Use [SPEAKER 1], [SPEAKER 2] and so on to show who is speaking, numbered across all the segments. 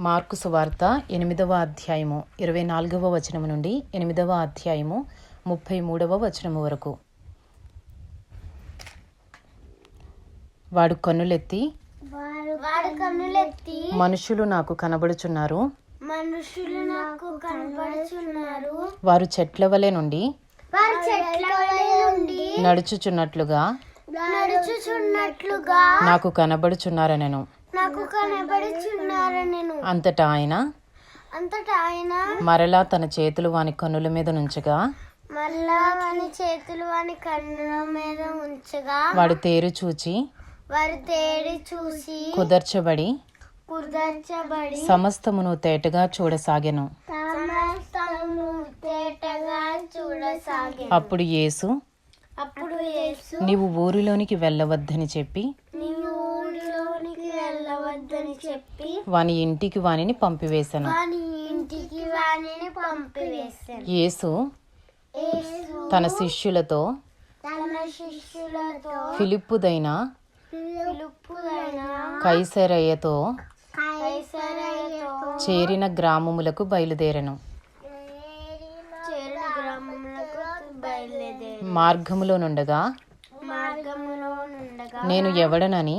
[SPEAKER 1] Mark సువార్త ఎనిమిదవ అధ్యాయము ఇరవై నాలుగవ వచనము నుండి ఎనిమిదవ అధ్యాయము ముప్పై మూడవ వచనము వరకు. వాడు కన్నులెత్తి మనుషులు నాకు కనబడుచున్నారు.
[SPEAKER 2] మనుషులు నాకు కనబడుచున్నారు.
[SPEAKER 1] వారు చెట్ల వలె నుండి నడుచుచున్నట్లుగా
[SPEAKER 2] నడుచుచున్నట్లుగా
[SPEAKER 1] నాకు కనబడుచున్నారనెను.
[SPEAKER 2] నాకు కనబడుచున్నారనెను
[SPEAKER 1] అంతటా ఆయన?
[SPEAKER 2] అంతటా ఆయన?
[SPEAKER 1] మరలా తన చేతులు వాని కన్నుల మీద నుంచగా?
[SPEAKER 2] మళ్ళా వాని చేతులు వాని కన్నుల మీద ఉంచగా?
[SPEAKER 1] వాడు తేరు చూచి
[SPEAKER 2] వారు తేడి చూసి
[SPEAKER 1] కుదర్చబడి
[SPEAKER 2] కుదర్చబడి
[SPEAKER 1] సమస్తమును తేటగా చూడసాగెను.
[SPEAKER 2] తేటగా
[SPEAKER 1] అప్పుడు యేసు
[SPEAKER 2] అప్పుడు యేసు
[SPEAKER 1] నీవు ఊరిలోనికి వెళ్ళవద్దని చెప్పి
[SPEAKER 2] వెళ్ళవద్దని చెప్పి
[SPEAKER 1] వాని ఇంటికి వానిని పంపివేశను
[SPEAKER 2] వాని ఇంటికి వాణిని పంపివేశాను
[SPEAKER 1] యేసు తన శిష్యులతో
[SPEAKER 2] తన శిష్యులతో
[SPEAKER 1] ఫిలిప్పుదైన కైసరయ్యతో చేరిన గ్రామములకు బయలుదేరెను. మార్గములో నుండగా నేను ఎవడనని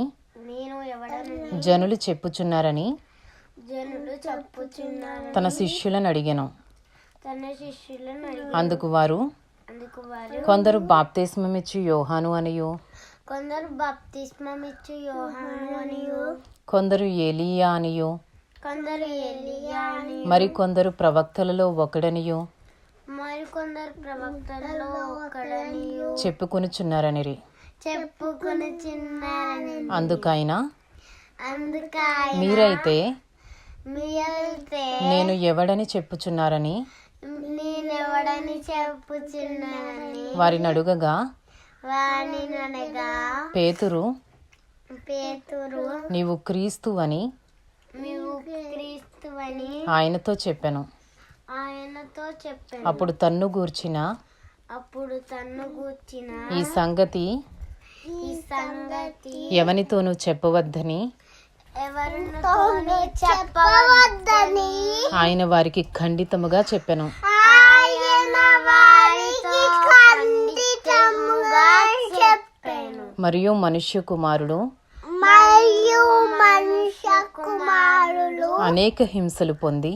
[SPEAKER 2] నేను ఎవడను
[SPEAKER 1] జనులు చెప్పుచున్నారని తన శిష్యులను అడిగెను. అందుకు వారు కొందరు బాప్తిస్మమిచ్చు యోహాను అనియు.
[SPEAKER 2] కొందరు బాప్తిస్మం ఇచ్చు యోహాను అనియు.
[SPEAKER 1] కొందరు ఏలియా అనియు.
[SPEAKER 2] కొందరు అని
[SPEAKER 1] మరి కొందరు ప్రవక్తలలో ఒకడనియు.
[SPEAKER 2] మరి కొందరు ప్రవక్తలలో ఒకడనియు.
[SPEAKER 1] చెప్పుకొనుచున్నారనిరి.
[SPEAKER 2] చెప్పుకుని చిన్నారని
[SPEAKER 1] అందుకైనా
[SPEAKER 2] అందుకని
[SPEAKER 1] మీరైతే నేను ఎవడని చెప్పుచున్నారని?
[SPEAKER 2] నేనెవడని చెప్పుచున్నానని?
[SPEAKER 1] వారిని అడుగగా
[SPEAKER 2] అనగా
[SPEAKER 1] పేతురు?
[SPEAKER 2] పేతురు?
[SPEAKER 1] నీవు క్రీస్తు అని?
[SPEAKER 2] నీవు క్రీస్తువని
[SPEAKER 1] ఆయనతో చెప్పాను.
[SPEAKER 2] ఆయనతో చెప్పాను.
[SPEAKER 1] అప్పుడు తన్ను గూర్చిన?
[SPEAKER 2] అప్పుడు తన్ను గూర్చిన?
[SPEAKER 1] ఈ సంగతి
[SPEAKER 2] ఈ సంగతి
[SPEAKER 1] ఎవనితోనూ చెప్పవద్దని? ఆయన వారికి ఖండితముగా చెప్పాను.
[SPEAKER 2] ఆయన వారికి ఖండితముగా చెప్పాను.
[SPEAKER 1] మరియు మనుష్య కుమారుడు
[SPEAKER 2] మరియు మనుష్య కుమారులు
[SPEAKER 1] అనేక హింసలు పొంది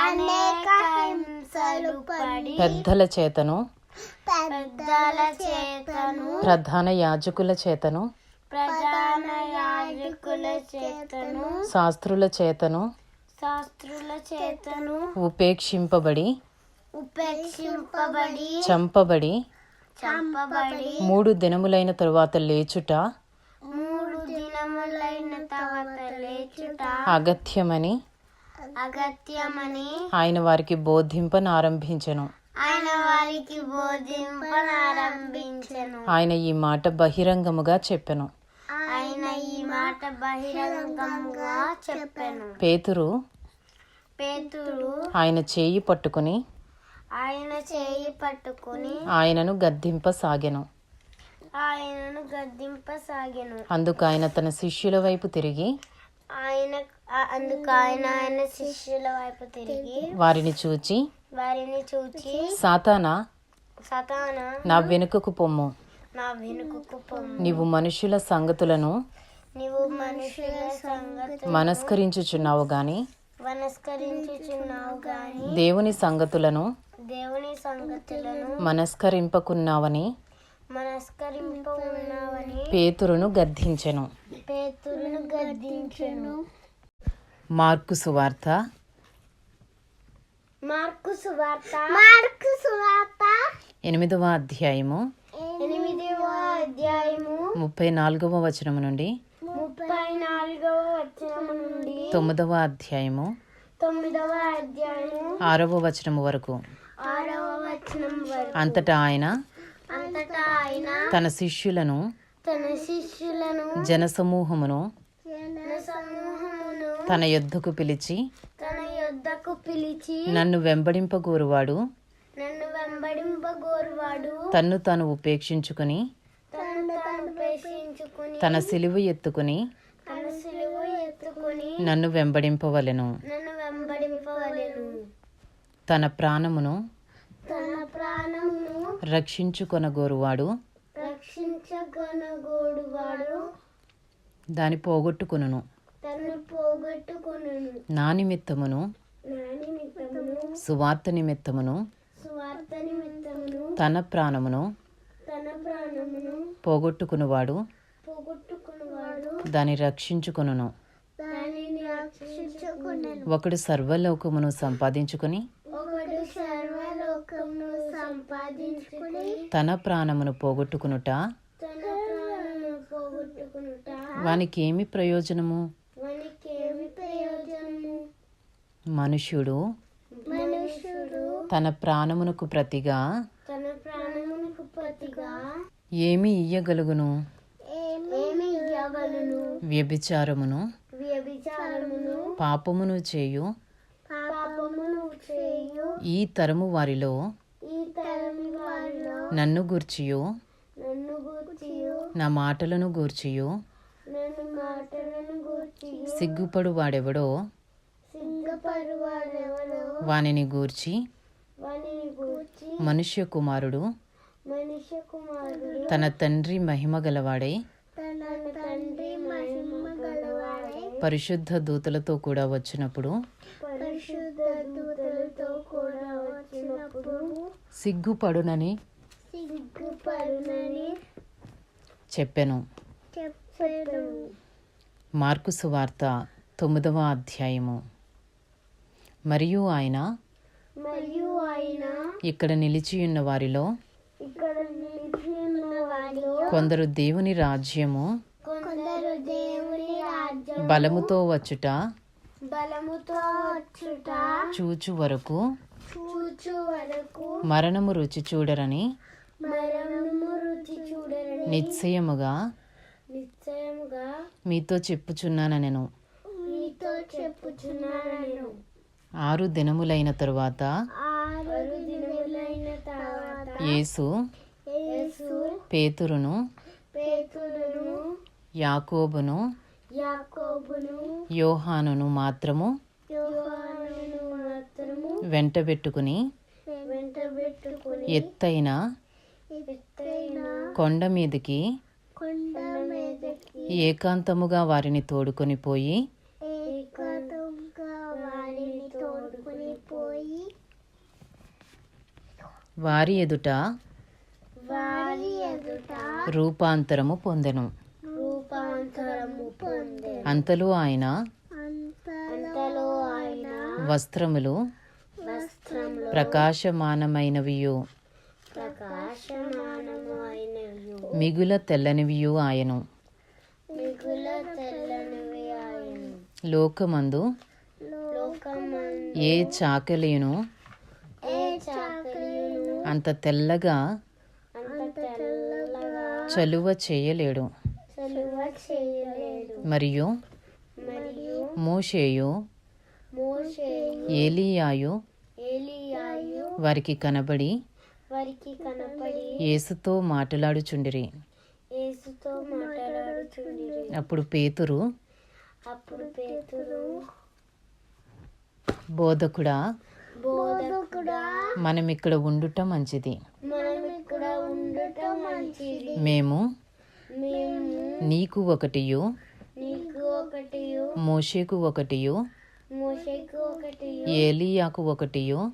[SPEAKER 2] అనేక హింసలు పడి
[SPEAKER 1] పెద్దల చేతను
[SPEAKER 2] పెద్దల చేతను
[SPEAKER 1] ప్రధాన యాజకుల చేతను
[SPEAKER 2] ప్రధాన చేతను.
[SPEAKER 1] శాస్త్రుల చేతను.
[SPEAKER 2] శాస్త్రుల చేతను.
[SPEAKER 1] ఉపేక్షింపబడి.
[SPEAKER 2] ఉపేక్షింపబడి.
[SPEAKER 1] చంపబడి.
[SPEAKER 2] చంపబడి.
[SPEAKER 1] మూడు దినములైన తరువాత లేచుట.
[SPEAKER 2] మూడు దినములైన తర్వాత లేచుట.
[SPEAKER 1] అగత్యమని.
[SPEAKER 2] అగత్యమని.
[SPEAKER 1] ఆయన వారికి బోధింపనారంభించెను
[SPEAKER 2] ఆయన వారికి బోధింపనారంభించెను
[SPEAKER 1] ఆయన ఈ మాట బహిరంగముగా చెప్పెను.
[SPEAKER 2] ఆయన ఈ మాట బహిరంగంగా చెప్పాను.
[SPEAKER 1] పేతురు
[SPEAKER 2] పేతురు
[SPEAKER 1] ఆయన చేయి పట్టుకుని
[SPEAKER 2] ఆయన చేయి పట్టుకుని
[SPEAKER 1] ఆయనను గద్దింపసాగెను.
[SPEAKER 2] ఆయనను గద్దింపసాగెను.
[SPEAKER 1] అందుకు ఆయన తన శిష్యుల వైపు తిరిగి
[SPEAKER 2] ఆయన అందుకు ఆయన ఆయన శిష్యుల వైపు తిరిగి
[SPEAKER 1] వారిని చూచి
[SPEAKER 2] వారిని చూచి
[SPEAKER 1] సాతానా
[SPEAKER 2] సతాన
[SPEAKER 1] నా వెనుకకు పొమ్ము.
[SPEAKER 2] నా వెనుకకు పొమ్ము.
[SPEAKER 1] నీవు మనుషుల సంగతులను
[SPEAKER 2] నీవు మనుషుల సంగతి
[SPEAKER 1] మనస్కరించుచున్నావు గాని
[SPEAKER 2] వనస్కరించుచున్నావు గాని
[SPEAKER 1] దేవుని సంగతులను
[SPEAKER 2] దేవుని సంగతులను
[SPEAKER 1] మనస్కరింపకున్నావని
[SPEAKER 2] మనస్కరింప ఉన్నావని
[SPEAKER 1] పేతురును గద్దించెను.
[SPEAKER 2] పేతురును గద్దించెను.
[SPEAKER 1] మార్కు సువార్త.
[SPEAKER 2] మార్కు సువార్త. మార్కు సువార్త.
[SPEAKER 1] ఎనిమిదవ అధ్యాయము.
[SPEAKER 2] ఎనిమిదవ అధ్యాయము.
[SPEAKER 1] ముప్పై నాలుగవ వచనము నుండి తొమ్మిదవ అధ్యాయము
[SPEAKER 2] తొమ్మిదవ అధ్యాయము
[SPEAKER 1] ఆరవ వచనము వరకు.
[SPEAKER 2] ఆరవ వచనం వరకు.
[SPEAKER 1] అంతటా ఆయన
[SPEAKER 2] అంతటా ఆయన
[SPEAKER 1] తన శిష్యులను
[SPEAKER 2] తన శిష్యులను
[SPEAKER 1] జనసమూహమును
[SPEAKER 2] తన సమూహమును
[SPEAKER 1] తన యొద్దకు పిలిచి
[SPEAKER 2] తన యొద్దకు పిలిచి
[SPEAKER 1] నన్ను వెంబడింపగోరువాడు.
[SPEAKER 2] నన్ను వెంబడింపగోరువాడు.
[SPEAKER 1] తన్ను తాను ఉపేక్షించుకుని
[SPEAKER 2] తన
[SPEAKER 1] సిలువ ఎత్తుకుని నన్ను వెంబడింపవలెను.
[SPEAKER 2] నన్ను వెంబడింపవలెను.
[SPEAKER 1] తన ప్రాణమును
[SPEAKER 2] తన ప్రాణమును
[SPEAKER 1] రక్షించుకొనగోరువాడు.
[SPEAKER 2] రక్షించగొనగోడువాడు.
[SPEAKER 1] దాని పోగొట్టుకును
[SPEAKER 2] తను పోగొట్టుకొను
[SPEAKER 1] నా నిమిత్తమును
[SPEAKER 2] నా నిమిత్తమును
[SPEAKER 1] సువార్త నిమిత్తమును తన ప్రాణమును
[SPEAKER 2] తన ప్రాణమును
[SPEAKER 1] పోగొట్టుకునివాడు.
[SPEAKER 2] దానిని రక్షించుకునను.
[SPEAKER 1] ఒకడు సర్వలోకమును సంపాదించుకొని తన ప్రాణమును పోగొట్టుకునుట.
[SPEAKER 2] తన ప్రాణమును పోగొట్టుకునుట.
[SPEAKER 1] వానికి ఏమి ప్రయోజనము? మనుష్యుడు తన ప్రాణమునకు ప్రతిగా ఏమి ఇయ్యగలుగును? వ్యభిచారమును పాపమును చేయు. ఈ తరము వారిలో నన్ను గూర్చియు. నా మాటలను గూర్చియు. సిగ్గుపడు వాడెవడో వానిని గూర్చి మనుష్య కుమారుడు తన తండ్రి మహిమ గలవాడై పరిశుద్ధ దూతలతో కూడా వచ్చినప్పుడు సిగ్గుపడునని చెప్పెను. మార్కు సువార్త తొమ్మిదవ అధ్యాయము. మరియు ఆయన
[SPEAKER 2] మరియు ఆయన
[SPEAKER 1] ఇక్కడ నిలిచియున్న వారిలో
[SPEAKER 2] ఇక్కడ నిలిచి ఉన్న వారిలో
[SPEAKER 1] కొందరు దేవుని రాజ్యము బలముతో వచ్చుట?
[SPEAKER 2] బలముతో వచ్చుట
[SPEAKER 1] చూచు వరకు?
[SPEAKER 2] చూచు వరకు
[SPEAKER 1] మరణము రుచి చూడరని?
[SPEAKER 2] మరణము రుచి చూడరని
[SPEAKER 1] నిశ్చయముగా?
[SPEAKER 2] నిశ్చయముగా
[SPEAKER 1] మీతో చెప్పుచున్నాను నేను
[SPEAKER 2] మీతో చెప్పుచున్నాను నేను
[SPEAKER 1] ఆరు దినములైన తరువాత?
[SPEAKER 2] ఆరు దినములైన తర్వాత
[SPEAKER 1] యేసు
[SPEAKER 2] యేసు
[SPEAKER 1] పేతురును
[SPEAKER 2] పేతురును
[SPEAKER 1] యాకోబును
[SPEAKER 2] యాకోబును
[SPEAKER 1] యోహానును మాత్రము వెంటబెట్టుకుని ఎత్తైన కొండ మీదికి ఏకాంతముగా వారిని తోడుకొని పోయి వారి ఎదుట రూపాంతరము పొందెను. అంతలో ఆయన వస్త్రములు ప్రకాశమానమైనవియు. మిగుల తెల్లనివియు ఆయను. లోకమందు ఏ చాకలేను
[SPEAKER 2] చాకలియును?
[SPEAKER 1] అంత తెల్లగా చలువ చేయలేడు. మరియు మోషేయు ఏలియాయు వారికి కనబడి యేసుతో మాట్లాడుచుండిరి. అప్పుడు పేతురు బోధకుడా మనం ఇక్కడ ఉండుట మంచిది. మేము నీకు ఒకటియు. మోషేకు ఒకటియు. ఏలియాకు ఒకటియు.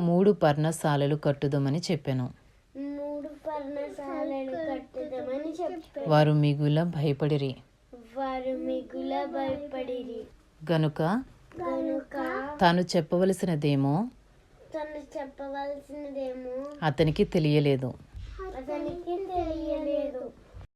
[SPEAKER 1] మూడు పర్ణశాలలు కట్టుదమని చెప్పాను. వారు మిగుల భయపడిరి.
[SPEAKER 2] వారు మిగుల భయపడిరి.
[SPEAKER 1] గనుక తాను చెప్పవలసినదేమో
[SPEAKER 2] తను చెప్పవలసినదేమో
[SPEAKER 1] అతనికి తెలియలేదు.
[SPEAKER 2] అతనికి తెలియలేదు.